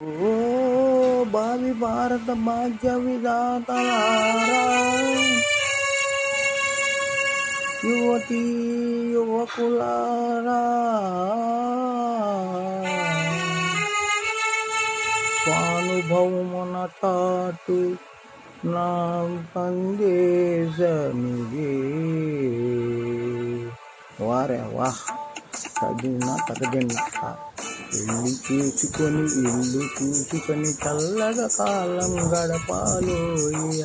ఓ భావి భారత భాగ్య విధాతలారా యువతి యువకులారా స్వానుభవమున చాటు నా సందేశమిదే వారే వాహ్ తగిన తగదిన్న పెళ్ళి చూసుకొని ఇల్లు చూసుకొని చల్లగా కాలం గడపాలో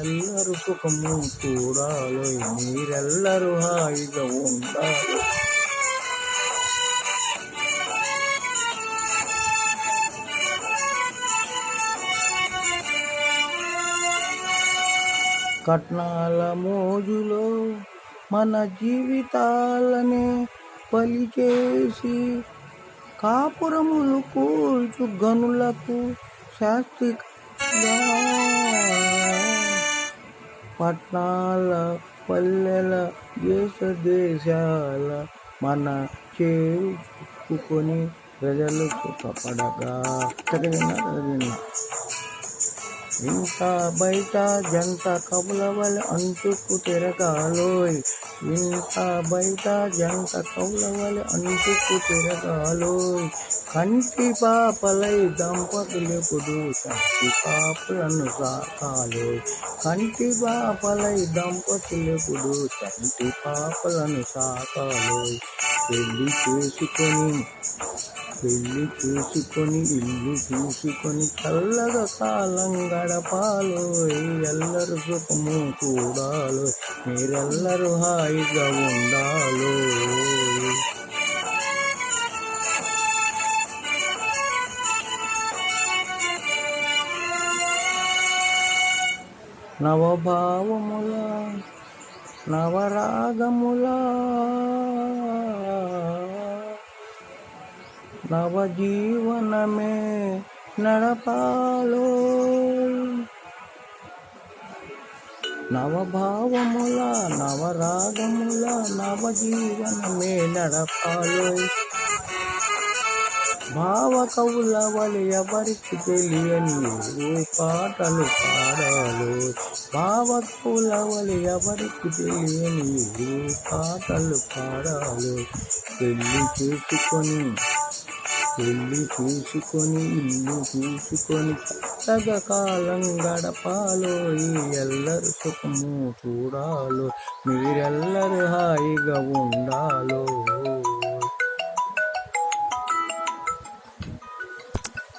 ఎల్లరు సుఖము చూడాలో మీరెల్లరూ హాయిగా ఉండాలి కట్నాల మోజులో మన జీవితాలనే పలిచేసి కాపురములు కూల్చు గనులకు శాస్త్రి పట్నాల పల్లెల దేశ దేశాల మన చేరుకుని ప్రజలు సుఖపడగా. చదివిన చదివిన ఇంత బయట జంట కవుల వల్ల అంచుకు తిరగాలోయ్. ఇంత బయట జంట కవుల వల్ల అంచుకు తిరగాలోయ్. కంటి పాపలై దంపతులెప్పుడు కంటి పాపలను సాకాలోయ్. కంటి పాపలై దంపతులెప్పుడు కంటి పాపలను సాకాలోయ్. పెళ్ళి చేసుకొని పెళ్ళి చూసుకొని ఇల్లు చూసుకొని చల్లగా కాలం గడపాలో ఎల్లరు సుఖము చూడాలో మీరెల్లరూ హాయిగా ఉండాలో. నవభావముల నవరాగముల నవజీవనమే నడపాలో. నవభావముల నవరాగముల నవజీవనమే నడపాలో. భావ కవుల వలి ఎవరికి తెలియని ఏ పాటలు పాడాలో. భావ కవుల వలి ఎవరికి తెలియని ఏ పాటలు పాడాలో. పెళ్ళి చేసుకొని ఇల్లు చూసుకొని ఇల్లు చూసుకొని చక్కగా కాలం గడపాలో ఈ ఎల్లరు సుఖము చూడాలో మీరెల్లరు హాయిగా ఉండాలో.